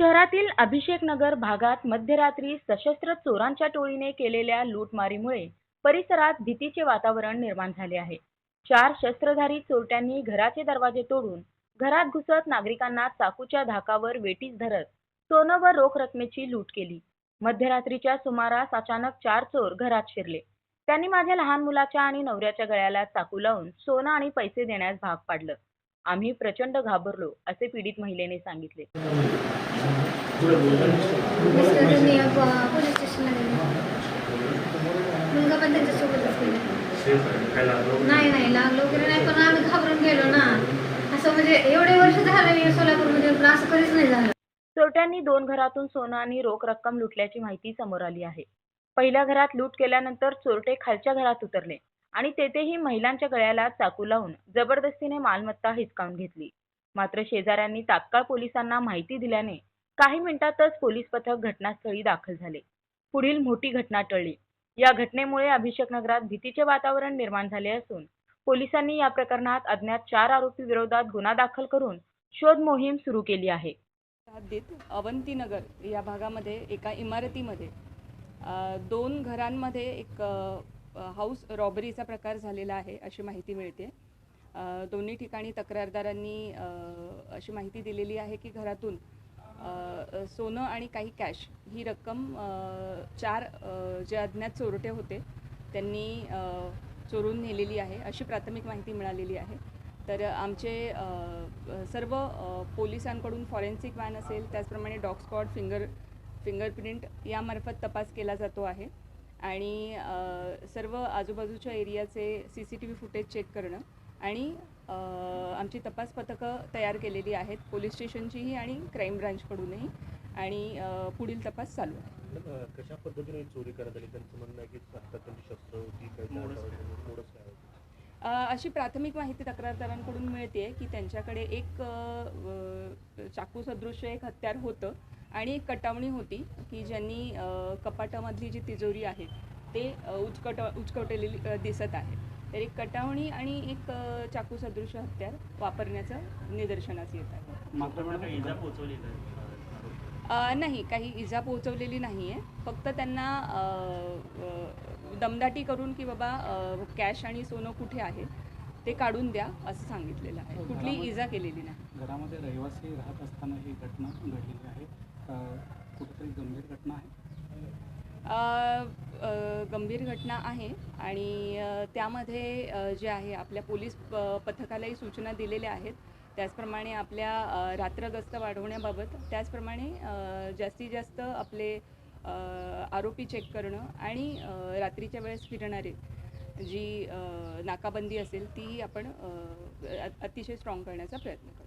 शहरातील अभिषेकनगर भागात मध्यरात्री सशस्त्र चोरांच्या टोळीने केलेल्या लूटमारीमुळे परिसरात भीतीचे वातावरण निर्माण झाले आहे. चार शस्त्रधारी चोरट्यांनी घराचे दरवाजे तोडून घरात घुसत नागरिकांना चाकूच्या धाकावर वेटीस धरत सोनं व रोख रकमेची लूट केली. मध्यरात्रीच्या सुमारास अचानक चार चोर घरात शिरले. त्यांनी माझ्या लहान मुलाच्या आणि नवऱ्याच्या गळ्याला चाकू लावून सोनं आणि पैसे देण्यास भाग पाडलं. आम्ही प्रचंड घाबरलो असे पीडित महिलेने सांगितले. मिस्टर पोलीस स्टेशनला गेले. मुलगा पण त्यांच्यासोबतच गेला. नाही नाही लागलो वगैरे नाही पण आम्ही घाबरून गेलो ना. असं म्हणजे एवढे वर्ष झाले सोलापूरमध्ये पण असं कधीच नाही झालं. चोरट्यांनी दोन घरातून सोनं आणि रोख रक्कम लुटल्याची माहिती समोर आली आहे. पहिल्या घरात लूट केल्यानंतर चोरटे खालच्या घरात उतरले आणि तेथेही महिलांच्या गळ्याला चाकू लावून जबरदस्तीने मालमत्ता हिसकावून घेतली. मात्र शेजाऱ्यांनी तात्काळ पोलिसांना माहिती दिल्याने काही मिनिटातच पोलीस पथक घटनास्थळी दाखल झाले. पुढील मोठी घटना टळली. या घटनेमुळे अभिषेक नगरात भीतीचे वातावरण निर्माण झाले असून पोलिसांनी या प्रकरणात अज्ञात चार आरोपी विरोधात गुन्हा दाखल करून शोध मोहीम सुरू केली आहे. हद्दीत अवंतीनगर या भागामध्ये एका इमारतीमध्ये दोन घरांमध्ये एक हाऊस रॉबरीचा प्रकार झालेला आहे अशी माहिती मिळते. दोन्ही ठिकाणी तक्रारदारांनी अशी माहिती दिलेली आहे की घरातून सोनं आणि काही कॅश ही रक्कम चार जे अज्ञात चोरटे होते त्यांनी चोरून नेलेली आहे. अशी प्राथमिक माहिती मिळालेली आहे. तर आमचे सर्व पोलिसांकडून फॉरेन्सिक वॅन असेल त्याचप्रमाणे डॉग स्कॉड फिंगर फिंगरप्रिंट यामार्फत तपास केला जातो आहे. आणि सर्व आजूबाजूच्या एरियाचे C C T V footage check करणं आणि आमची तपास पथकं तयार केलेली आहेत पोलीस स्टेशनचीही आणि क्राईम ब्रांचकडूनही. आणि पुढील तपास चालू आहे. कशा पद्धतीने चोरी करण्यात आली? त्यांचं म्हणणं आहे की हातात त्यांची शस्त्र होती काही अशी प्राथमिक माहिती तक्रारदारांकडून मिळते की त्यांच्याकडे एक चाकू सदृश्य एक हत्यार होतं आणि एक कटावणी होती की ज्यांनी कपाटामधली जी तिजोरी आहे ते उचकट उचकटलेली अ, दिसत आहे. तर एक कटावणी आणि एक चाकू सदृश्य हत्यार वापरण्याचं निदर्शनास येत आहे. मात्र मॅडम इजा पोहोचवली अ, नाही काही इजा पोहोचवलेली नाही आहे फक्त त्यांना दमदाटी करून की बाबा कॅश आणि सोनं कुठे आहे ते काढून द्या असं सांगितलेलं आहे. कुठलीही इजा केलेली नाही. घरामध्ये रहिवासी राहत असताना ही घटना घडलेली आहे. कुठेतरी गंभीर घटना आहे? गंभीर घटना आहे आणि त्यामध्ये जे आहे आपल्या पोलीस प- पथकालाही सूचना दिलेल्या आहेत. त्याचप्रमाणे आपल्या रात्र गस्त वाढवण्याबाबत त्याचप्रमाणे जास्तीत जास्त आपले आरोपी चेक करणं आणि रात्रीच्या वेळेस फिरणारे जी नाकाबंदी असेल ती आपण अतिशय स्ट्रॉंग करण्याचा प्रयत्न करू